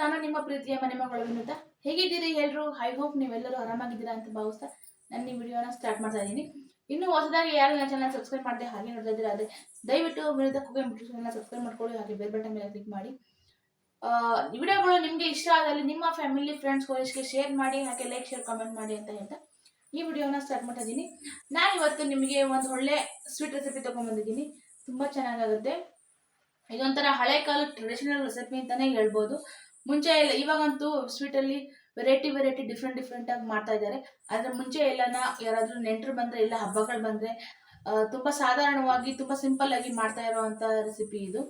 ನಾನು ನಿಮ್ಮ ಪ್ರೀತಿಯ ಮನೆ ಮಗಳು ಹೇಗಿದ್ದೀರಿ ಎಲ್ಲರೂ ಐ ಹೋಪ್ ನೀವೆಲ್ಲರೂ ಆರಾಮಾಗಿದ್ದೀರಾ ಅಂತ ಭಾವಿಸ್ತಾ ನಾನು ಈ ವಿಡಿಯೋನ ಸ್ಟಾರ್ಟ್ ಮಾಡ್ತಾ ಇದ್ದೀನಿ. ಇನ್ನು ಹೊಸದಾಗಿ ಯಾರು ನನ್ನ ಚಾನಲ್ ಸಬ್ಸ್ಕ್ರೈಬ್ ಮಾಡಿದೆ ಹಾಗೆ ನೋಡ್ತಾ ಇದ್ದೀರಾ ಅದೇ ದಯವಿಟ್ಟು ವಿನುತ ಕುಗೆ ಚಾನಲ್ ಸಬ್ಸ್ಕ್ರೈಬ್ ಮಾಡ್ಕೊಳ್ಳಿ, ಹಾಗೆ ಬೇರೆ ಬಟನ್ ಮೇಲೆ ಕ್ಲಿಕ್ ಮಾಡಿ. ವಿಡಿಯೋಗಳು ನಿಮಗೆ ಇಷ್ಟ ಆದಲ್ಲಿ ನಿಮ್ಮ ಫ್ಯಾಮಿಲಿ ಫ್ರೆಂಡ್ಸ್ ಕೋರಿಸ್ಗೆ ಶೇರ್ ಮಾಡಿ, ಹಾಗೆ ಲೈಕ್ ಶೇರ್ ಕಾಮೆಂಟ್ ಮಾಡಿ ಅಂತ ಹೇಳ್ತಾ ಈ ವಿಡಿಯೋನ ಸ್ಟಾರ್ಟ್ ಮಾಡ್ತಾ ಇದ್ದೀನಿ. ನಾನು ಇವತ್ತು ನಿಮಗೆ ಒಂದು ಒಳ್ಳೆ ಸ್ವೀಟ್ ರೆಸಿಪಿ ತೊಗೊಂಡ್ಬಂದಿದ್ದೀನಿ ತುಂಬ ಚೆನ್ನಾಗಾಗುತ್ತೆ. ಇದೊಂಥರ ಹಳೆ ಕಾಲ ಟ್ರೆಡಿಷನಲ್ ರೆಸಿಪಿ ಅಂತಾನೆ ಹೇಳ್ಬೋದು. ಮುಂಚೆ ಎಲ್ಲ ಇವಾಗಂತೂ ಸ್ವೀಟಲ್ಲಿ ವೆರೈಟಿ ವೆರೈಟಿ ಡಿಫ್ರೆಂಟ್ ಡಿಫ್ರೆಂಟ್ ಆಗಿ ಮಾಡ್ತಾ ಇದ್ದಾರೆ. ಆದರೆ ಮುಂಚೆ ಎಲ್ಲನ ಯಾರಾದರೂ ನೆಂಟರು ಬಂದರೆ ಇಲ್ಲ ಹಬ್ಬಗಳು ಬಂದರೆ ತುಂಬ ಸಾಧಾರಣವಾಗಿ ತುಂಬ ಸಿಂಪಲ್ ಆಗಿ ಮಾಡ್ತಾ ಇರೋವಂಥ ರೆಸಿಪಿ ಇದು.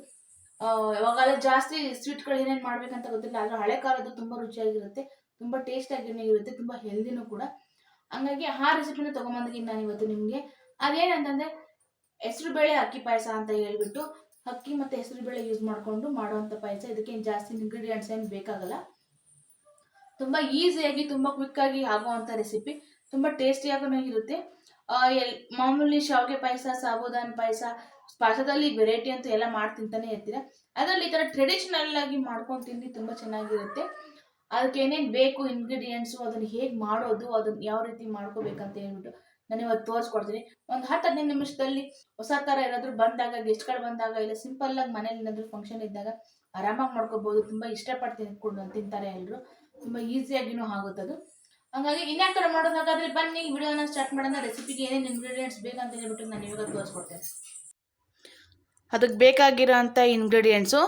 ಇವಾಗ ಜಾಸ್ತಿ ಸ್ವೀಟ್ಗಳು ಏನೇನು ಮಾಡ್ಬೇಕಂತ ಗೊತ್ತಿಲ್ಲ, ಆದರೆ ಹಳೆ ಕಾಲದ್ದು ತುಂಬಾ ರುಚಿಯಾಗಿರುತ್ತೆ, ತುಂಬ ಟೇಸ್ಟ್ ಆಗಿನೇ ಇರುತ್ತೆ, ತುಂಬ ಹೆಲ್ದಿನೂ ಕೂಡ. ಹಂಗಾಗಿ ಆ ರೆಸಿಪಿನ ತೊಗೊಂಬಂದಿದ್ದೀನಿ ನಾನು ಇವತ್ತು ನಿಮಗೆ. ಅದೇನಂತಂದರೆ, ಹೆಸರುಬೇಳೆ ಅಕ್ಕಿ ಪಾಯಸ ಅಂತ ಹೇಳ್ಬಿಟ್ಟು ಅಕ್ಕಿ ಮತ್ತು ಹೆಸರುಬೇಳೆ ಯೂಸ್ ಮಾಡಿಕೊಂಡು ಮಾಡುವಂಥ ಪಾಯಸ. ಇದಕ್ಕೆ ಜಾಸ್ತಿ ಇಂಗ್ರೀಡಿಯೆಂಟ್ಸ್ ಏನು ಬೇಕಾಗಲ್ಲ. ತುಂಬ ಈಸಿಯಾಗಿ ತುಂಬ ಕ್ವಿಕ್ಕಾಗಿ ಆಗುವಂಥ ರೆಸಿಪಿ ತುಂಬ ಟೇಸ್ಟಿಯಾಗೂ ಇರುತ್ತೆ. ಎಲ್, ಮಾಮೂಲಿ ಶಾವಿಗೆ ಪಾಯಸ, ಸಾಬೂದಾನ ಪಾಯಸ, ಪಾಯಸದಲ್ಲಿ ವೆರೈಟಿ ಅಂತೂ ಎಲ್ಲ ಮಾಡಿ ತಿಂತಾನೆ ಇರ್ತೀರ. ಅದರಲ್ಲಿ ಈ ಥರ ಟ್ರೆಡಿಷನಲ್ ಆಗಿ ಮಾಡ್ಕೊಂಡು ತಿಂದು ತುಂಬ ಚೆನ್ನಾಗಿರುತ್ತೆ. ಅದಕ್ಕೆ ಏನೇನು ಬೇಕು ಇಂಗ್ರೀಡಿಯೆಂಟ್ಸು ಅದನ್ನು ಹೇಗೆ ಮಾಡೋದು, ಅದನ್ನು ಯಾವ ರೀತಿ ಮಾಡ್ಕೋಬೇಕಂತ ಹೇಳ್ಬಿಟ್ಟು. ನಾನು ಇವತ್ತು ತೋರಿಸ್ಕೊಡ್ತೀನಿ. ಒಂದು ಹತ್ತು ಹದಿನೈದು ನಿಮಿಷದಲ್ಲಿ ಹೊಸ ಥರ ಏನಾದರೂ ಬಂದಾಗ ಗೆಸ್ಟ್ಗಳು ಬಂದಾಗ, ಇಲ್ಲ ಸಿಂಪಲ್ಲಾಗಿ ಮನೇಲಿ ಏನಾದರೂ ಫಂಕ್ಷನ್ ಇದ್ದಾಗ ಆರಾಮಾಗಿ ಮಾಡ್ಕೋಬೋದು. ತುಂಬ ಇಷ್ಟಪಟ್ಟು ತಿನ್ಕೊಂಡು ತಿಂತಾರೆ ಎಲ್ಲರೂ ತುಂಬ ಈಸಿಯಾಗಿನೂ ಅದು ಹಂಗಾಗಿ ಇನ್ಯಾವ ಥರ ಮಾಡೋದು ಹಾಗಾದ್ರೆ ಬನ್ನಿ ವಿಡಿಯೋನ ಸ್ಟಾರ್ಟ್ ಮಾಡೋಣ. ರೆಸಿಪಿಗೆ ಏನೇನು ಇಂಗ್ರೀಡಿಯೆಂಟ್ಸ್ ಬೇಕಂತ ಹೇಳ್ಬಿಟ್ಟು ನಾನು ಇವಾಗ ತೋರಿಸ್ಕೊಡ್ತೇನೆ. ಅದಕ್ಕೆ ಬೇಕಾಗಿರೋಂಥ ಇಂಗ್ರೀಡಿಯೆಂಟ್ಸು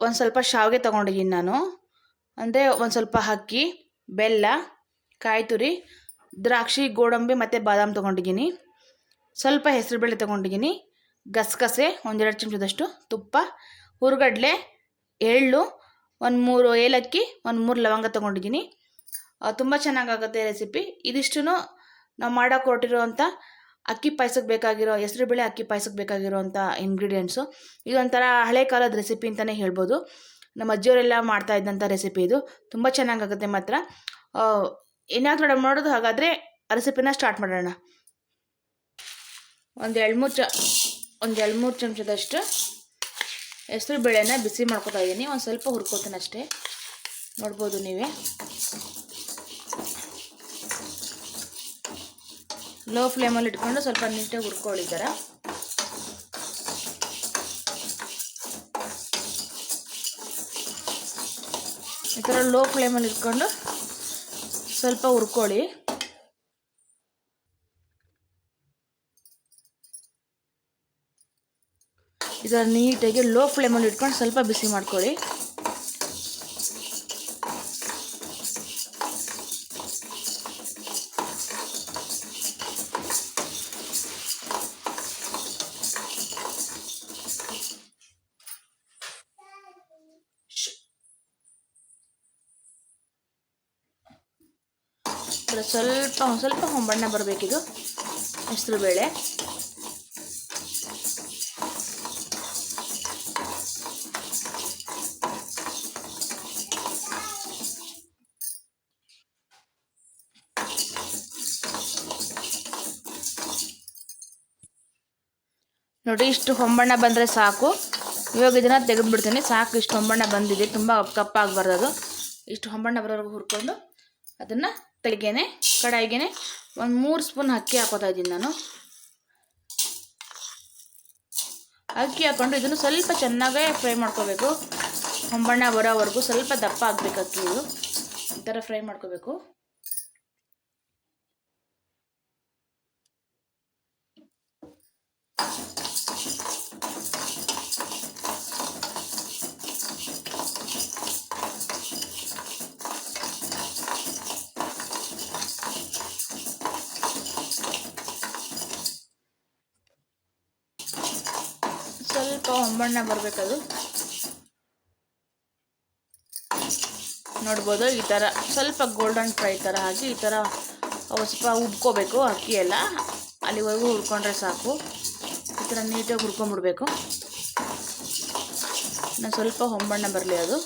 ಒಂದು ಸ್ವಲ್ಪ ಶಾವಿಗೆ ತೊಗೊಂಡಿದ್ದೀನಿ ನಾನು. ಅಂದರೆ ಒಂದು ಸ್ವಲ್ಪ ಅಕ್ಕಿ, ಬೆಲ್ಲ, ಕಾಯಿ ತುರಿ ದ್ರಾಕ್ಷಿ, ಗೋಡಂಬಿ ಮತ್ತು ಬಾದಾಮ್ ತೊಗೊಂಡಿದ್ದೀನಿ. ಸ್ವಲ್ಪ ಹೆಸರುಬೇಳೆ ತೊಗೊಂಡಿದ್ದೀನಿ. ಗಸಗಸೆ, ಒಂದೆರಡು ಚಮಚದಷ್ಟು ತುಪ್ಪ, ಹುರುಗಡಲೆ, ಎಳ್ಳು, ಒಂದು ಮೂರು ಏಲಕ್ಕಿ, ಒಂದು ಮೂರು ಲವಂಗ ತೊಗೊಂಡಿದ್ದೀನಿ. ತುಂಬ ಚೆನ್ನಾಗಾಗುತ್ತೆ ರೆಸಿಪಿ ಇದಿಷ್ಟು ನಾವು ಮಾಡೋಕೆ ಹೊರಟಿರೋವಂಥ ಅಕ್ಕಿ ಪಾಯಸಕ್ಕೆ ಬೇಕಾಗಿರೋ, ಹೆಸರುಬೇಳೆ ಅಕ್ಕಿ ಪಾಯಸಕ್ಕೆ ಬೇಕಾಗಿರೋವಂಥ ಇಂಗ್ರೀಡಿಯೆಂಟ್ಸು ಇದೊಂಥರ ಹಳೆ ಕಾಲದ ರೆಸಿಪಿ ಅಂತಲೇ ಹೇಳ್ಬೋದು. ನಮ್ಮ ಅಜ್ಜಿಯವರೆಲ್ಲ ಮಾಡ್ತಾ ಇದ್ದಂಥ ರೆಸಿಪಿ ಇದು. ತುಂಬ ಚೆನ್ನಾಗಾಗುತ್ತೆ ಮಾತ್ರ. ಏನಾದರೂ ಮಾಡೋದು ಹಾಗಾದರೆ ರೆಸಿಪಿನ ಸ್ಟಾರ್ಟ್ ಮಾಡೋಣ. ಒಂದು ಎರಡು ಮೂರು ಚ, ಒಂದು ಎರಡು ಮೂರು ಚಮಚದಷ್ಟು ಹೆಸರು ಬೇಳೆನ ಬಿಸಿ ಮಾಡ್ಕೊತಾ ಇದ್ದೀನಿ ಒಂದು ಸ್ವಲ್ಪ ಹುರ್ಕೋತೀನಿ ಅಷ್ಟೇ. ನೋಡ್ಬೋದು ನೀವೇ. ಲೋ ಫ್ಲೇಮಲ್ಲಿ ಇಟ್ಕೊಂಡು ಸ್ವಲ್ಪ ನೀಟಾಗಿ ಹುರ್ಕೊಳ್ಳಿ ಈ ಥರ. ಈ ಥರ ಲೋ ಫ್ಲೇಮಲ್ಲಿ ಇಟ್ಕೊಂಡು ಸ್ವಲ್ಪ ಹುರ್ಕೊಳ್ಳಿ. ಇದನ್ನು ನೀಟಾಗಿ ಲೋ ಫ್ಲೇಮಲ್ಲಿ ಇಟ್ಕೊಂಡು ಸ್ವಲ್ಪ ಬಿಸಿ ಮಾಡ್ಕೊಳ್ಳಿ. ಇದರ ಸ್ವಲ್ಪ ಸ್ವಲ್ಪ ಹೊಂಬಣ್ಣ ಬರಬೇಕಿದು. ಹೆಸರು ಬೇಳೆ. ನೋಡಿ, ಇಷ್ಟು ಹೊಂಬಣ್ಣ ಬಂದರೆ ಸಾಕು. ಇವಾಗ ಇದನ್ನು ತೆಗೆದುಬಿಡ್ತೀನಿ. ಸಾಕು, ಇಷ್ಟು ಹೊಂಬಣ್ಣ ಬಂದಿದೆ. ತುಂಬ ಕಪ್ಪಾಗಬಾರ್ದು ಅದು ಇಷ್ಟು ಹೊಂಬಣ್ಣ ಬರೋವರೆಗೂ ಹುರ್ಕೊಂಡು ಅದನ್ನು ತೆಗೆನೆ ಕಡಾಯಿಗೆ ಒಂದು ಮೂರು ಸ್ಪೂನ್ ಅಕ್ಕಿ ಹಾಕೋತಾ ಇದ್ದೀನಿ ನಾನು. ಅಕ್ಕಿ ಹಾಕ್ಕೊಂಡು ಇದನ್ನು ಸ್ವಲ್ಪ ಚೆನ್ನಾಗೇ ಫ್ರೈ ಮಾಡ್ಕೋಬೇಕು. ಹೊಂಬಣ್ಣ ಬರೋವರೆಗೂ ಸ್ವಲ್ಪ ದಪ್ಪ ಆಗಬೇಕು ಅಕ್ಕಿ ಇದು. ಈ ಥರ ಫ್ರೈ ಮಾಡ್ಕೋಬೇಕು. ಹೊಂಬಣ್ಣ ಬರಬೇಕದು. ನೋಡ್ಬೋದು, ಈ ಥರ ಸ್ವಲ್ಪ ಗೋಲ್ಡನ್ ಫ್ರೈ ಥರ ಹಾಕಿ, ಈ ಥರ ಸ್ವಲ್ಪ ಉಬ್ಕೋಬೇಕು ಅಕ್ಕಿ ಎಲ್ಲ. ಅಲ್ಲಿವರೆಗೂ ಹುರ್ಕೊಂಡ್ರೆ ಸಾಕು. ಈ ಥರ ನೀಟಾಗಿ ಹುರ್ಕೊಂಬಿಡ್ಬೇಕು ನಾನು ಸ್ವಲ್ಪ ಹೊಂಬಣ್ಣ ಬರಲಿ ಅದು.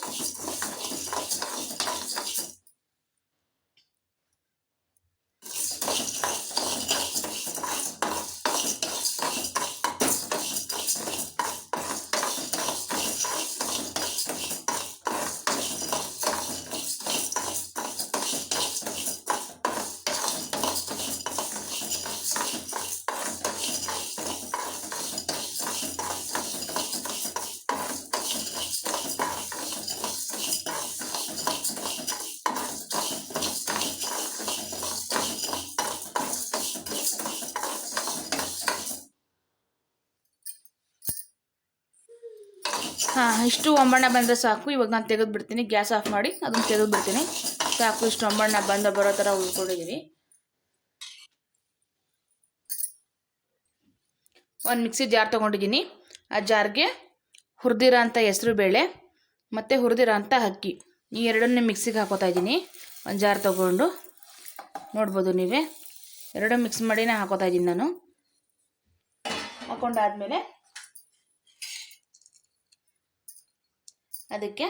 ಹಾಂ, ಇಷ್ಟು ಒಂಬಣ್ಣ ಬಂದರೆ ಸಾಕು. ಇವಾಗ ನಾನು ತೆಗೆದು ಬಿಡ್ತೀನಿ. ಗ್ಯಾಸ್ ಆಫ್ ಮಾಡಿ ಅದನ್ನು ತೆಗೆದು ಬಿಡ್ತೀನಿ. ಸಾಕು, ಇಷ್ಟು ಒಂಬಣ್ಣ ಬಂದ ಬರೋ ಥರ ಉಳ್ಕೊಂಡಿದ್ದೀನಿ ಒಂದು ಮಿಕ್ಸಿ ಜಾರ್ ತೊಗೊಂಡಿದ್ದೀನಿ ಆ ಜಾರ್ಗೆ ಹುರಿದಿರೋ ಅಂಥ ಹೆಸರು ಬೇಳೆ, ಮತ್ತು ಹುರಿದಿರೋ ಅಂಥ ಅಕ್ಕಿ. ಈ ಎರಡನ್ನೇ ಮಿಕ್ಸಿಗೆ ಹಾಕೋತಾ ಇದ್ದೀನಿ ಒಂದು ಜಾರ್ ತೊಗೊಂಡು. ನೋಡ್ಬೋದು ನೀವೇ. ಎರಡು ಮಿಕ್ಸ್ ಮಾಡಿನೇ ಹಾಕೋತಾ ಇದ್ದೀನಿ ನಾನು. ಹಾಕೊಂಡಾದ್ಮೇಲೆ ಅದಕ್ಕೆ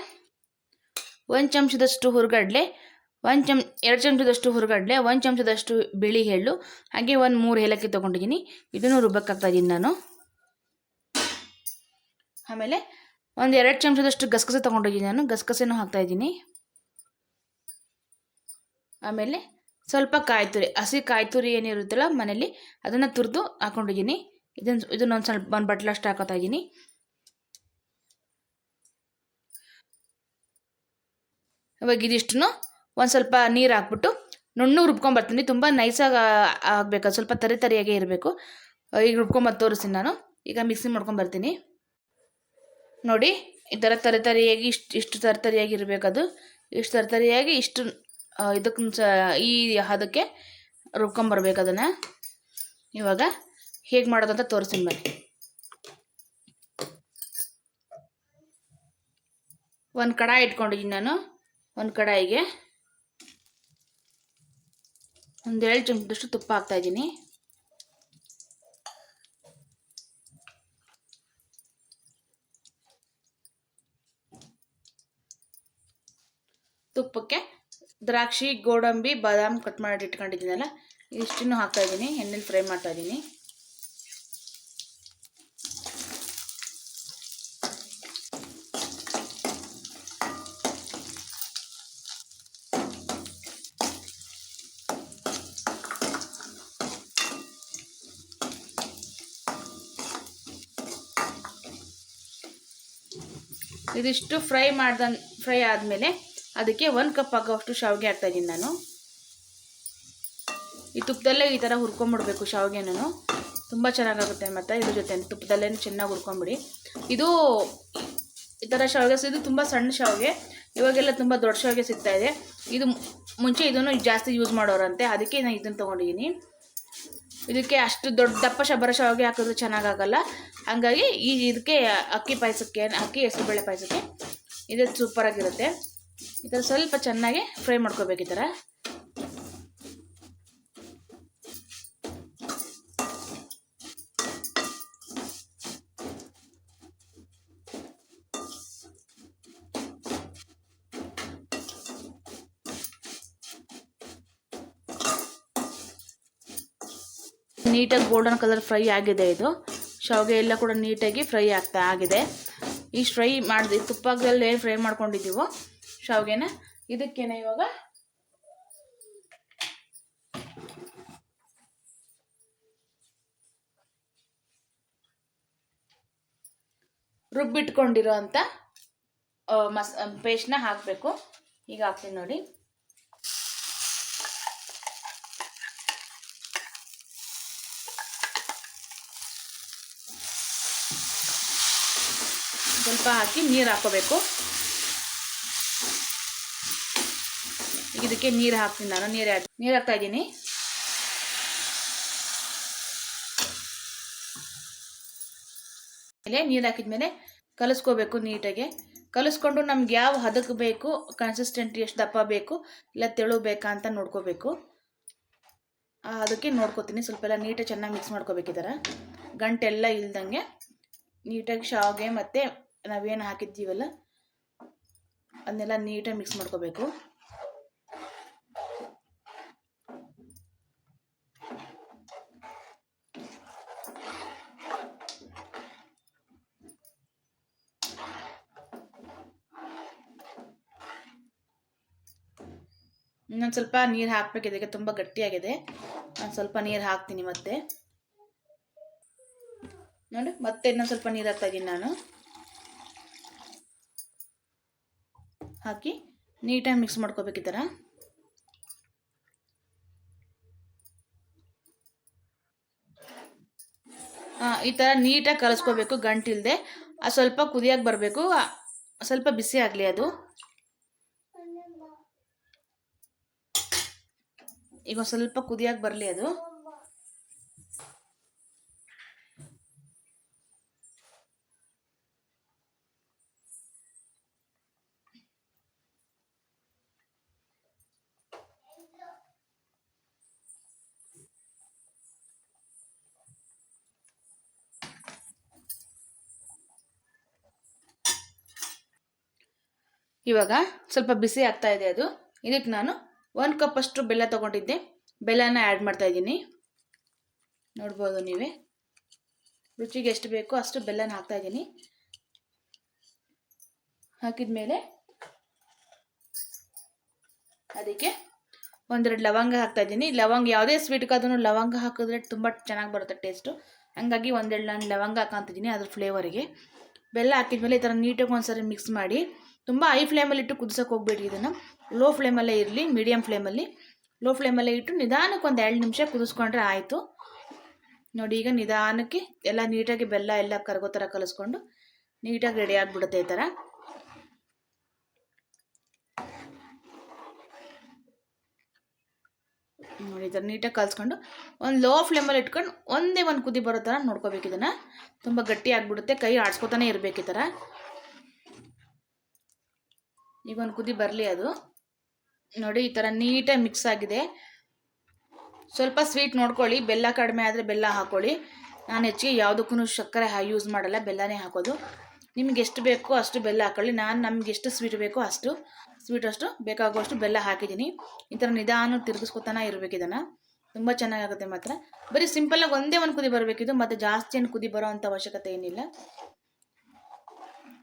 ಒಂದು ಚಮಚದಷ್ಟು ಹುರುಗಡ್ಲೆ, ಒಂದು ಚಮ್, ಎರಡು ಚಮಚದಷ್ಟು ಹುರುಗಡ್ಲೆ, ಒಂದು ಚಮಚದಷ್ಟು ಬಿಳಿ ಎಳ್ಳು, ಹಾಗೆ ಒಂದು ಮೂರು ಏಲಕ್ಕಿ ತೊಗೊಂಡಿದ್ದೀನಿ. ಇದನ್ನು ರುಬ್ಬಕ್ಕಾಗ್ತಾ ಇದ್ದೀನಿ ನಾನು. ಆಮೇಲೆ ಒಂದು ಎರಡು ಚಮಚದಷ್ಟು ಗಸಗಸೆ ತೊಗೊಂಡಿದ್ದೀನಿ ನಾನು. ಗಸಗಸೆನು ಹಾಕ್ತಾ ಇದ್ದೀನಿ ಆಮೇಲೆ ಸ್ವಲ್ಪ ಕಾಯಿ ತುರಿ ಹಸಿ ಕಾಯಿ ತುರಿ ಏನಿರುತ್ತಲ್ಲ ಮನೇಲಿ ಅದನ್ನು ತುರಿದು ಹಾಕೊಂಡಿದ್ದೀನಿ. ಇದನ್ನು ಇದನ್ನೊಂದು ಸ್ವಲ್ಪ, ಒಂದು ಬಟ್ಲಷ್ಟು ಹಾಕೋತಾ ಇದ್ದೀನಿ ಇವಾಗ ಇದಿಷ್ಟನ್ನು ಒಂದು ಸ್ವಲ್ಪ ನೀರು ಹಾಕ್ಬಿಟ್ಟು ನುಣ್ಣು ರುಬ್ಕೊಂಬರ್ತೀನಿ ತುಂಬ ನೈಸಾಗಿ ಆಗಬೇಕು. ಸ್ವಲ್ಪ ತರಿ ತರಿಯಾಗೆ ಇರಬೇಕು. ಈಗ ರುಬ್ಕೊಂಬತ್ತು ತೋರಿಸ್ತೀನಿ ನಾನು. ಈಗ ಮಿಕ್ಸಿ ಮಾಡ್ಕೊಂಬರ್ತೀನಿ ನೋಡಿ, ಈ ಥರ ತರಿ ತರಿಯಾಗಿ ಇಷ್ಟು ಇಷ್ಟು ಇರಬೇಕು ಅದು. ಇಷ್ಟು ತರಿ ತರಿಯಾಗಿ ಇಷ್ಟು ಇದಕ್ಕೆ ಈ ಹದಕ್ಕೆ ರುಬ್ಕೊಂಬರ್ಬೇಕು ಅದನ್ನು. ಇವಾಗ ಹೇಗೆ ಮಾಡೋದು ಅಂತ ತೋರಿಸ್ತೀನಿ ಬನ್ನಿ. ಒಂದು ಕಡಾಯಿ ಇಟ್ಕೊಂಡಿದ್ದೀನಿ ನಾನು. ಒಂದು ಕಡಾಯಿಗೆ ಒಂದೆರಡು ಚಮಚದಷ್ಟು ತುಪ್ಪ ಹಾಕ್ತಾ ಇದ್ದೀನಿ. ತುಪ್ಪಕ್ಕೆ ದ್ರಾಕ್ಷಿ, ಗೋಡಂಬಿ, ಬಾದಾಮ್ ಕಟ್ ಮಾಡಿ ಇಟ್ಕೊಂಡಿದ್ದೀನಲ್ಲ ಇಷ್ಟನ್ನು ಹಾಕ್ತಾ ಇದ್ದೀನಿ. ಎಣ್ಣೆಲಿ ಫ್ರೈ ಮಾಡ್ತಾ ಇದಿಷ್ಟು ಫ್ರೈ ಮಾಡ್ದ ಫ್ರೈ ಆದಮೇಲೆ ಅದಕ್ಕೆ ಒಂದು ಕಪ್ ಆಗೋಷ್ಟು ಶಾವಿಗೆ ಹಾಕ್ತಾಯಿದ್ದೀನಿ ನಾನು. ಈ ತುಪ್ಪದಲ್ಲೇ ಈ ಥರ ಹುರ್ಕೊಂಬಿಡ್ಬೇಕು ಶಾವಿಗೆನೂ ತುಂಬ ಚೆನ್ನಾಗಾಗುತ್ತೆ ಮತ್ತು ಇದ್ರ ಜೊತೆ ತುಪ್ಪದಲ್ಲೇ ಚೆನ್ನಾಗಿ ಹುರ್ಕೊಂಬಿಡಿ. ಇದು ಈ ಥರ ಶಾವಿಗೆ ಇದು ತುಂಬ ಸಣ್ಣ ಶಾವಿಗೆ, ಇವಾಗೆಲ್ಲ ತುಂಬ ದೊಡ್ಡ ಶಾವಿಗೆ ಸಿಗ್ತಾಯಿದೆ ಇದೆ. ಇದು ಮುಂಚೆ ಇದನ್ನು ಜಾಸ್ತಿ ಯೂಸ್ ಮಾಡೋರಂತೆ, ಅದಕ್ಕೆ ನಾನು ಇದನ್ನು ತೊಗೊಂಡಿದ್ದೀನಿ ಇದಕ್ಕೆ ಅಷ್ಟು ದೊಡ್ಡ ದಪ್ಪ ಶಬರ ಶಾವಿಗೆ ಹಾಕಿದ್ರೆ ಚೆನ್ನಾಗಾಗಲ್ಲ. ಹಾಗಾಗಿ ಈ ಇದಕ್ಕೆ ಅಕ್ಕಿ ಪಾಯಸಕ್ಕೆ, ಅಕ್ಕಿ ಹೆಸರುಬೇಳೆ ಪಾಯಸಕ್ಕೆ, ಇದು ಸೂಪರಾಗಿರುತ್ತೆ ಈ ಥರ ಸ್ವಲ್ಪ ಚೆನ್ನಾಗಿ ಫ್ರೈ ಮಾಡ್ಕೋಬೇಕು ಈ ಥರ. ನೀಟಾಗಿ ಗೋಲ್ಡನ್ ಕಲರ್ ಫ್ರೈ ಆಗಿದೆ ಇದು. ಶಾವಿಗೆ ಎಲ್ಲ ಕೂಡ ನೀಟಾಗಿ ಫ್ರೈ ಆಗ್ತಾ ಆಗಿದೆ. ಈ ಫ್ರೈ ಮಾಡಿದ್ವಿ ತುಪ್ಪದಲ್ಲಿ ಏನು ಫ್ರೈ ಮಾಡ್ಕೊಂಡಿದ್ದೀವೋ ಶಾವಿಗೆನ. ಇದಕ್ಕೇನೆ ಇವಾಗ? ರುಬ್ಬಿಟ್ಕೊಂಡಿರೋ ಅಂಥ ಮಸ್ ಪೇಸ್ಟ್ನ ಹಾಕಬೇಕು. ಈಗ ಹಾಕ್ತೀನಿ ನೋಡಿ. ಸ್ವಲ್ಪ ಹಾಕಿ ನೀರು ಹಾಕೋಬೇಕು. ಇದಕ್ಕೆ ನೀರು ಹಾಕ್ತೀನಿ ನಾನು, ನೀರು ನೀರು ಹಾಕ್ತಾ ಇದ್ದೀನಿ. ಮೇಲೆ ನೀರು ಹಾಕಿದ್ಮೇಲೆ ಕಲಿಸ್ಕೋಬೇಕು ನೀಟಾಗಿ. ಕಲಿಸ್ಕೊಂಡು ನಮ್ಗೆ ಯಾವ ಹದಕ್ಕೆ ಬೇಕು ಕನ್ಸಿಸ್ಟೆಂಟ್ ಎಷ್ಟು ದಪ್ಪ ಬೇಕು, ಇಲ್ಲ ತೆಳು ಬೇಕಾ ಅಂತ ನೋಡ್ಕೋಬೇಕು. ಅದಕ್ಕೆ ನೋಡ್ಕೋತೀನಿ, ಸ್ವಲ್ಪ ಎಲ್ಲ ನೀಟಾಗಿ ಚೆನ್ನಾಗಿ ಮಿಕ್ಸ್ ಮಾಡ್ಕೋಬೇಕು ಗಂಟೆಲ್ಲ ಇಲ್ದಂಗೆ ನೀಟಾಗಿ ಶಾವಿಗೆ ಮತ್ತು ನಾವೇನು ಹಾಕಿದ್ದೀವಲ್ಲ, ಅದನ್ನೆಲ್ಲ ನೀಟಾಗಿ ಮಿಕ್ಸ್ ಮಾಡ್ಕೋಬೇಕು. ಇನ್ನೊಂದು ಸ್ವಲ್ಪ ನೀರು ಹಾಕಬೇಕಿದೆ ಈಗ ತುಂಬ ಗಟ್ಟಿಯಾಗಿದೆ. ನಾನು ಸ್ವಲ್ಪ ನೀರು ಹಾಕ್ತೀನಿ ಮತ್ತೆ. ನೋಡಿ, ಮತ್ತೆ ಇನ್ನೊಂದು ಸ್ವಲ್ಪ ನೀರು ಹಾಕ್ತಾ ಇದ್ದೀನಿ ನಾನು. ಹಾಕಿ ನೀಟಾಗಿ ಮಿಕ್ಸ್ ಮಾಡ್ಕೋಬೇಕು ಈ ಥರ ಈ ಥರ ನೀಟಾಗಿ ಕಲಿಸ್ಕೋಬೇಕು ಗಂಟಿಲ್ಲದೆ ಅದು ಸ್ವಲ್ಪ ಕುದಿಯಾಗಿ ಬರಬೇಕು. ಸ್ವಲ್ಪ ಬಿಸಿ ಆಗಲಿ ಅದು. ಈಗ ಸ್ವಲ್ಪ ಕುದಿಯಾಗಿ ಬರಲಿ ಅದು. ಇವಾಗ ಸ್ವಲ್ಪ ಬಿಸಿ ಆಗ್ತಾ ಇದೆ ಅದು. ಇದಕ್ಕೆ ನಾನು ಒಂದು ಕಪ್ಪಷ್ಟು ಬೆಲ್ಲ ತೊಗೊಂಡಿದ್ದೆ. ಬೆಲ್ಲನ ಆ್ಯಡ್ ಮಾಡ್ತಾ ಇದ್ದೀನಿ. ನೋಡ್ಬೋದು ನೀವೇ. ರುಚಿಗೆ ಎಷ್ಟು ಬೇಕೋ ಅಷ್ಟು ಬೆಲ್ಲನ ಹಾಕ್ತಾ ಇದ್ದೀನಿ. ಹಾಕಿದ ಮೇಲೆ ಅದಕ್ಕೆ ಒಂದೆರಡು ಲವಂಗ ಹಾಕ್ತಾ ಇದ್ದೀನಿ. ಲವಂಗ ಯಾವುದೇ ಸ್ವೀಟ್ಗಾದ್ರೂ ಲವಂಗ ಹಾಕಿದ್ರೆ ತುಂಬ ಚೆನ್ನಾಗಿ ಬರುತ್ತೆ ಟೇಸ್ಟು ಹಂಗಾಗಿ ಒಂದೆರಡು ನಾನು ಲವಂಗ ಹಾಕೊಂತಿದ್ದೀನಿ ಅದ್ರ ಫ್ಲೇವರಿಗೆ ಬೆಲ್ಲ ಹಾಕಿದ್ಮೇಲೆ ಈ ಥರ ನೀಟಾಗಿ ಒಂದ್ಸರಿ ಮಿಕ್ಸ್ ಮಾಡಿ ತುಂಬ ಹೈ ಫ್ಲೇಮಲ್ಲಿ ಇಟ್ಟು ಕುದಿಸೋಕೆ ಹೋಗ್ಬೇಡಿ ಇದನ್ನು. ಲೋ ಫ್ಲೇಮಲ್ಲೇ ಇರಲಿ ಮೀಡಿಯಮ್ ಫ್ಲೇಮಲ್ಲಿ ಲೋ ಫ್ಲೇಮಲ್ಲೇ ಇಟ್ಟು ನಿಧಾನಕ್ಕೆ ಒಂದು ಎರಡು ನಿಮಿಷ ಕುದಿಸ್ಕೊಂಡ್ರೆ ಆಯಿತು. ನೋಡಿ, ಈಗ ನಿಧಾನಕ್ಕೆ ಎಲ್ಲ ನೀಟಾಗಿ ಬೆಲ್ಲ ಎಲ್ಲ ಕರಗೋ ಥರ ಕಲಿಸ್ಕೊಂಡು ನೀಟಾಗಿ ರೆಡಿ ಆಗಿಬಿಡುತ್ತೆ ಈ ಥರ ನೋಡಿ, ಈ ಥರ ನೀಟಾಗಿ ಕಲಿಸ್ಕೊಂಡು ಒಂದು ಲೋ ಫ್ಲೇಮಲ್ಲಿ ಇಟ್ಕೊಂಡು ಒಂದೇ ಒಂದು ಕುದಿ ಬರೋ ಥರ ನೋಡ್ಕೋಬೇಕು ಇದನ್ನು. ತುಂಬ ಗಟ್ಟಿ ಆಗಿಬಿಡುತ್ತೆ, ಕೈ ಆಡ್ಸ್ಕೊತಾನೆ ಇರಬೇಕು ಈ ಥರ ಈಗ ಒಂದು ಕುದಿ ಬರಲಿ ಅದು. ನೋಡಿ, ಈ ಥರ ನೀಟಾಗಿ ಮಿಕ್ಸ್ ಆಗಿದೆ. ಸ್ವಲ್ಪ ಸ್ವೀಟ್ ನೋಡ್ಕೊಳ್ಳಿ. ಬೆಲ್ಲ ಕಡಿಮೆ ಆದರೆ ಬೆಲ್ಲ ಹಾಕ್ಕೊಳ್ಳಿ ನಾನು ಹೆಚ್ಚಿಗೆ ಯಾವುದಕ್ಕೂ ಸಕ್ಕರೆ ಯೂಸ್ ಮಾಡಲ್ಲ. ಬೆಲ್ಲನೇ ಹಾಕೋದು. ನಿಮ್ಗೆ ಎಷ್ಟು ಬೇಕೋ ಅಷ್ಟು ಬೆಲ್ಲ ಹಾಕೊಳ್ಳಿ. ನಾನು ನಮ್ಗೆ ಎಷ್ಟು ಸ್ವೀಟ್ ಬೇಕೋ ಅಷ್ಟು ಸ್ವೀಟ್ ಅಷ್ಟು ಬೇಕಾಗುವಷ್ಟು ಬೆಲ್ಲ ಹಾಕಿದ್ದೀನಿ. ಈ ಥರ ನಿಧಾನ ತಿರುಗಿಸ್ಕೊತಾನೆ ಇರಬೇಕು ಇದನ್ನು. ತುಂಬ ಚೆನ್ನಾಗಾಗುತ್ತೆ ಮಾತ್ರ. ಬರೀ ಸಿಂಪಲ್ಲಾಗಿ ಒಂದೇ ಒಂದು ಕುದಿ ಬರಬೇಕಿದು ಮತ್ತು ಜಾಸ್ತಿ ಏನು ಕುದಿ ಬರೋ ಅಂಥ ಅವಶ್ಯಕತೆ ಏನಿಲ್ಲ.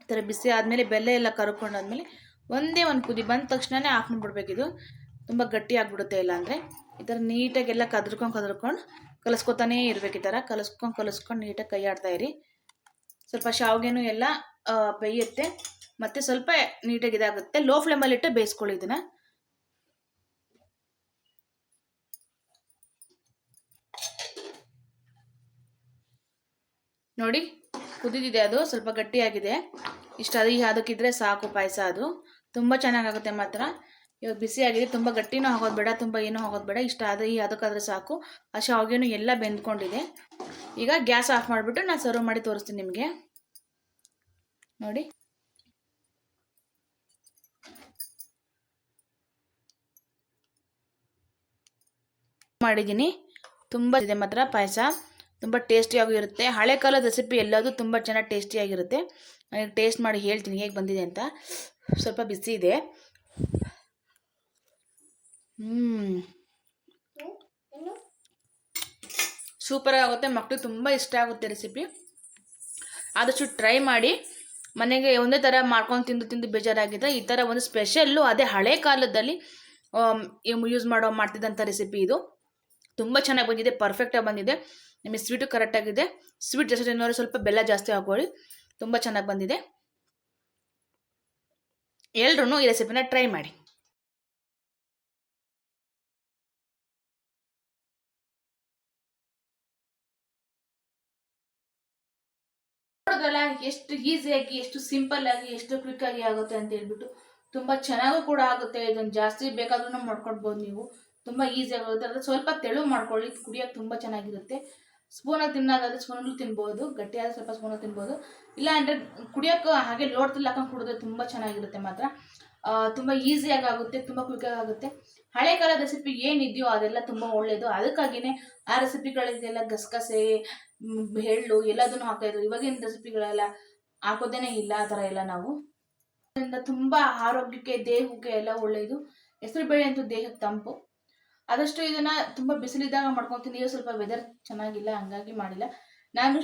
ಈ ಥರ ಬಿಸಿ ಆದಮೇಲೆ ಬೆಲ್ಲ ಎಲ್ಲ ಕರ್ಕೊಂಡಾದ್ಮೇಲೆ ಒಂದೇ ಒಂದು ಕುದಿ ಬಂದ ತಕ್ಷಣವೇ ಆಫ್ ಮಾಡಿಬಿಡ್ಬೇಕಿದು ತುಂಬ ಗಟ್ಟಿ ಆಗಿಬಿಡುತ್ತೆ ಇಲ್ಲ ಅಂದರೆ. ಈ ಥರ ನೀಟಾಗಿ ಎಲ್ಲ ಕದ್ರ್ಕೊಂಡು ಕದ್ರಕೊಂಡು ಕಲಿಸ್ಕೊತಾನೇ ಇರ್ಬೇಕು ಈ ಥರ ಕಲಿಸ್ಕೊಂಡು ಕಲಿಸ್ಕೊಂಡು ನೀಟಾಗಿ ಕೈ ಆಡ್ತಾ ಇರಿ. ಸ್ವಲ್ಪ ಶಾವಿಗೆನೂ ಎಲ್ಲ ಬೇಯುತ್ತೆ. ಮತ್ತು ಸ್ವಲ್ಪ ನೀಟಾಗಿ ಇದಾಗುತ್ತೆ. ಲೋ ಫ್ಲೇಮಲ್ಲಿ ಇಟ್ಟು ಬೇಯಿಸ್ಕೊಳ್ಳಿ ಇದನ್ನು. ನೋಡಿ, ಕುದಿದಿದೆ ಅದು. ಸ್ವಲ್ಪ ಗಟ್ಟಿಯಾಗಿದೆ. ಇಷ್ಟ ಅದು ಅದಕ್ಕಿದ್ರೆ ಸಾಕು ಪಾಯಸ ಅದು. ತುಂಬ ಚೆನ್ನಾಗಾಗುತ್ತೆ ಮಾತ್ರ. ಇವಾಗ ಬಿಸಿಯಾಗಿದೆ ತುಂಬ ಗಟ್ಟಿನೂ ಆಗೋದು ಬೇಡ, ತುಂಬ ಏನೂ ಆಗೋದು ಬೇಡ. ಇಷ್ಟ ಆದರೆ ಈ ಅದಕ್ಕಾದ್ರೆ ಸಾಕು. ಆ ಶಾವಿಗೆನೂ ಎಲ್ಲ ಬೆಂದ್ಕೊಂಡಿದೆ. ಈಗ ಗ್ಯಾಸ್ ಆಫ್ ಮಾಡಿಬಿಟ್ಟು ನಾನು ಸರ್ವ್ ಮಾಡಿ ತೋರಿಸ್ತೀನಿ ನಿಮಗೆ. ನೋಡಿ. ಮಾಡಿದ್ದೀನಿ. ತುಂಬ ಇದೆ ಮಾತ್ರ ಪಾಯಸ. ತುಂಬ ಟೇಸ್ಟಿಯಾಗೂ ಇರುತ್ತೆ. ಹಳೆ ಕಾಲದ ರೆಸಿಪಿ ಎಲ್ಲದೂ ತುಂಬ ಚೆನ್ನಾಗಿ ಟೇಸ್ಟಿಯಾಗಿರುತ್ತೆ. ನನಗೆ ಟೇಸ್ಟ್ ಮಾಡಿ ಹೇಳ್ತೀನಿ ಹೇಗೆ ಬಂದಿದೆ ಅಂತ. ಸ್ವಲ್ಪ ಬಿಸಿ ಇದೆ. ಹ್ಞೂ ಸೂಪರ್ ಆಗುತ್ತೆ. ಮಕ್ಕಳು ತುಂಬ ಇಷ್ಟ ಆಗುತ್ತೆ ರೆಸಿಪಿ ಆದಷ್ಟು ಟ್ರೈ ಮಾಡಿ. ಮನೆಗೆ ಒಂದೇ ಥರ ಮಾಡ್ಕೊಂಡು ತಿಂದು ತಿಂದು ಬೇಜಾರಾಗಿದ್ದರೆ ಈ ಥರ ಒಂದು ಸ್ಪೆಷಲ್ಲು ಅದೇ ಹಳೆ ಕಾಲದಲ್ಲಿ ಯೂಸ್ ಮಾಡೋ ಮಾಡ್ತಿದ್ದಂಥ ರೆಸಿಪಿ ಇದು. ತುಂಬ ಚೆನ್ನಾಗಿ ಬಂದಿದೆ. ಪರ್ಫೆಕ್ಟಾಗಿ ಬಂದಿದೆ. ನಿಮಗೆ ಸ್ವೀಟು ಕರೆಕ್ಟಾಗಿದೆ ಸ್ವೀಟ್ ಜಾಸ್ತಿ ತಿನ್ನೋರು ಸ್ವಲ್ಪ ಬೆಲ್ಲ ಜಾಸ್ತಿ ಹಾಕೊಳ್ಳಿ ತುಂಬ ಚೆನ್ನಾಗಿ ಬಂದಿದೆ. ಎಲ್ರೂ ಈ ರೆಸಿಪಿನ ಟ್ರೈ ಮಾಡಿ. ನೋಡಿದ್ರಲ್ಲ ಎಷ್ಟು ಈಸಿಯಾಗಿ ಎಷ್ಟು ಸಿಂಪಲ್ ಆಗಿ, ಎಷ್ಟು ಕ್ವಿಕ್ ಆಗಿ ಆಗುತ್ತೆ ಅಂತ ಹೇಳ್ಬಿಟ್ಟು ತುಂಬಾ ಚೆನ್ನಾಗೂ ಕೂಡ ಆಗುತ್ತೆ. ಇದನ್ನ ಜಾಸ್ತಿ ಬೇಕಾದ್ರೂ ಮಾಡ್ಕೊಡ್ಬೋದು ನೀವು. ತುಂಬಾ ಈಸಿ ಆಗುತ್ತೆ. ಅದ್ರ ಸ್ವಲ್ಪ ತೆಳು ಮಾಡ್ಕೊಳ್ಳಿ ಕುಡಿಯೋಕೆ ತುಂಬಾ ಚೆನ್ನಾಗಿರುತ್ತೆ. ಸ್ಪೂನಲ್ಲಿ ತಿನ್ನೋದಾದ್ರೆ ಸ್ಪೂನಲ್ಲೂ ತಿನ್ಬೋದು, ಗಟ್ಟಿಯಾದ ಸ್ವಲ್ಪ ಸ್ಪೂನಲ್ಲಿ ತಿನ್ಬೋದು. ಇಲ್ಲ ಅಂದರೆ ಕುಡಿಯೋಕೆ ಹಾಗೆ ಲೋಟದಲ್ಲಿ ಹಾಕೊಂಡು ಕುಡಿದ್ರೆ ತುಂಬ ಚೆನ್ನಾಗಿರುತ್ತೆ ಮಾತ್ರ. ತುಂಬ ಈಸಿಯಾಗಿ ಆಗುತ್ತೆ, ತುಂಬ ಕ್ವಿಕ್ಕಾಗಿ ಆಗುತ್ತೆ. ಹಳೆ ಕಾಲದ ರೆಸಿಪಿ ಏನಿದೆಯೋ ಅದೆಲ್ಲ ತುಂಬ ಒಳ್ಳೆಯದು ಅದಕ್ಕಾಗಿಯೇ ಆ ರೆಸಿಪಿಗಳಿಗೆಲ್ಲ ಗಸಗಸೆ ಎಳ್ಳು ಎಲ್ಲದನ್ನು ಹಾಕ್ತಾ ಇದ್ರು ಇವಾಗಿನ ರೆಸಿಪಿಗಳೆಲ್ಲ ಹಾಕೋದೇನೆ ಇಲ್ಲ ಆ ಥರ ಎಲ್ಲ ನಾವು. ಅದರಿಂದ ತುಂಬ ಆರೋಗ್ಯಕ್ಕೆ, ದೇಹಕ್ಕೆ ಎಲ್ಲ ಒಳ್ಳೆಯದು ಹೆಸರು ಬೇಳೆ ಅಂತೂ ದೇಹಕ್ಕೆ ತಂಪು. ಆದಷ್ಟು ಇದನ್ನ ತುಂಬಾ ಬಿಸಿಲಿದ್ದಾಗ ಮಾಡ್ಕೊತೀನಿ ಈಗ ಸ್ವಲ್ಪ ವೆದರ್ ಚೆನ್ನಾಗಿಲ್ಲ, ಹಂಗಾಗಿ ಮಾಡಿಲ್ಲ. ನಾನು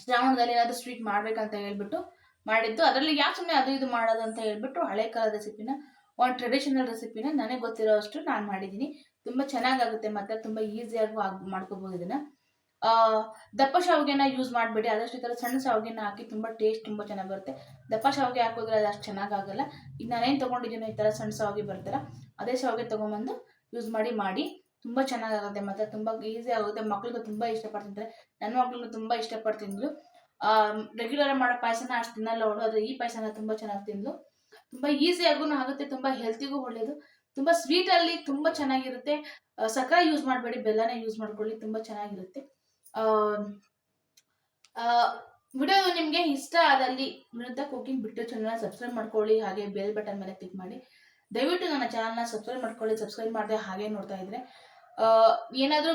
ಶ್ರಾವಣದಲ್ಲಿ ಏನಾದರೂ ಸ್ವೀಟ್ ಮಾಡ್ಬೇಕಂತ ಹೇಳ್ಬಿಟ್ಟು ಮಾಡಿದ್ದು. ಅದರಲ್ಲಿ ಯಾಕೆ ಸುಮ್ಮನೆ ಅದು ಇದು ಮಾಡೋದು ಅಂತ ಹೇಳ್ಬಿಟ್ಟು ಹಳೆ ಕಾಲದ ರೆಸಿಪಿನ ಒಂದು ಟ್ರೆಡಿಷನಲ್ ರೆಸಿಪಿನ ನನಗೆ ಗೊತ್ತಿರೋ ಅಷ್ಟು ನಾನು ಮಾಡಿದ್ದೀನಿ. ತುಂಬ ಚೆನ್ನಾಗಾಗುತ್ತೆ ಮತ್ತು ತುಂಬ ಈಸಿಯಾಗೂ ಆಗಿ ಮಾಡ್ಕೋಬೋದು ಇದನ್ನು. ದಪ್ಪ ಶಾವಿಗೆನ ಯೂಸ್ ಮಾಡಬೇಡಿ. ಆದಷ್ಟು ಈ ಥರ ಸಣ್ಣ ಶಾವಿಗೆನ ಹಾಕಿ ತುಂಬ ಟೇಸ್ಟ್ ತುಂಬ ಚೆನ್ನಾಗಿ ಬರುತ್ತೆ. ದಪ್ಪ ಶಾವಿಗೆ ಹಾಕೋದ್ರೆ ಅದು ಅಷ್ಟು ಚೆನ್ನಾಗಾಗಲ್ಲ ಈಗ ನಾನೇನು ತೊಗೊಂಡಿದ್ದೀನೋ ಈ ಥರ ಸಣ್ಣ ಶಾವಿಗೆ ಬರ್ತಾರ, ಅದೇ ಶಾವಿಗೆ ತೊಗೊಂಬಂದು ಯೂಸ್ ಮಾಡಿ ಮಾಡಿ ತುಂಬ ಚೆನ್ನಾಗಾಗುತ್ತೆ ಮತ್ತು ತುಂಬ ಈಸಿ ಆಗುತ್ತೆ. ಮಕ್ಳಿಗೂ ತುಂಬ ಇಷ್ಟಪಡ್ತಿದ್ದಾರೆ ನನ್ನ ಮಕ್ಳಿಗೂ ತುಂಬ ಇಷ್ಟಪಡ್ತಿದ್ಲು. ರೆಗ್ಯುಲರ್ ಮಾಡೋ ಪಾಯಸನ ಅಷ್ಟು ತಿನ್ನಲ್ಲ ಅವಳು. ಆದರೆ ಈ ಪಾಯಸನ ತುಂಬ ಚೆನ್ನಾಗಿ ತಿಂದ್ಲು. ತುಂಬ ಈಸಿಯಾಗೂ ಆಗುತ್ತೆ. ತುಂಬ ಹೆಲ್ತಿಗೂ ಒಳ್ಳೆಯದು ತುಂಬ ಸ್ವೀಟಲ್ಲಿ ತುಂಬ ಚೆನ್ನಾಗಿರುತ್ತೆ. ಸಕ್ಕರೆ ಯೂಸ್ ಮಾಡಬೇಡಿ. ಬೆಲ್ಲನೇ ಯೂಸ್ ಮಾಡ್ಕೊಳ್ಳಿ. ತುಂಬ ಚೆನ್ನಾಗಿರುತ್ತೆ. ವಿಡಿಯೋ ನಿಮಗೆ ಇಷ್ಟ ಆದಲ್ಲಿ ವಿರುದ್ಧ ಕುಕಿಂಗ್ ಬಿಟ್ಟು ಚಾನಲ್ನ ಸಬ್ಸ್ಕ್ರೈಬ್ ಮಾಡ್ಕೊಳ್ಳಿ, ಹಾಗೆ ಬೇಲ್ ಬಟನ್ ಮೇಲೆ ಕ್ಲಿಕ್ ಮಾಡಿ. ದಯವಿಟ್ಟು ನನ್ನ ಚಾನಲ್ನ ಸಬ್ಸ್ಕ್ರೈಬ್ ಮಾಡ್ಕೊಳ್ಳಿ ಸಬ್ಸ್ಕ್ರೈಬ್ ಮಾಡದೆ ಹಾಗೆ ನೋಡ್ತಾ ಇದ್ರೆ. ಏನಾದರೂ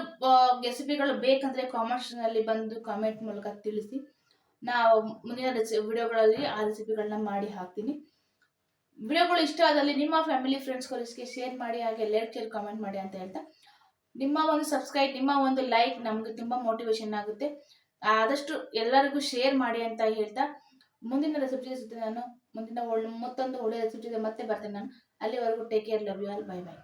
ರೆಸಿಪಿಗಳು ಬೇಕಂದರೆ ಕಾಮೆಂಟ್ಸ್ನಲ್ಲಿ ಬಂದು ಕಾಮೆಂಟ್ ಮೂಲಕ ತಿಳಿಸಿ. ನಾವು ಮುಂದಿನ ರೆಸಿ ವಿಡಿಯೋಗಳಲ್ಲಿ ಆ ರೆಸಿಪಿಗಳನ್ನ ಮಾಡಿ ಹಾಕ್ತೀನಿ. ವಿಡಿಯೋಗಳು ಇಷ್ಟ ಆದಲ್ಲಿ ನಿಮ್ಮ ಫ್ಯಾಮಿಲಿ ಫ್ರೆಂಡ್ಸ್ಗಳಿಗೆ ಶೇರ್ ಮಾಡಿ, ಹಾಗೆ ಲೈಕ್ ಶೇರ್ ಕಾಮೆಂಟ್ ಮಾಡಿ ಅಂತ ಹೇಳ್ತಾ. ನಿಮ್ಮ ಒಂದು ಸಬ್ಸ್ಕ್ರೈಬ್ ನಿಮ್ಮ ಒಂದು ಲೈಕ್ ನಮಗೆ ತುಂಬ ಮೋಟಿವೇಶನ್ ಆಗುತ್ತೆ. ಆದಷ್ಟು ಎಲ್ಲರಿಗೂ ಶೇರ್ ಮಾಡಿ ಅಂತ ಹೇಳ್ತಾ, ಮುಂದಿನ ರೆಸಿಪಿ ಜೊತೆ ನಾನು, ಮುಂದಿನ ಮತ್ತೊಂದು ಒಳ್ಳೆ ರೆಸಿಪಿ ಜೊತೆ ಮತ್ತೆ ಬರ್ತೇನೆ ನಾನು. ಅಲ್ಲಿವರೆಗೂ take care love you all bye bye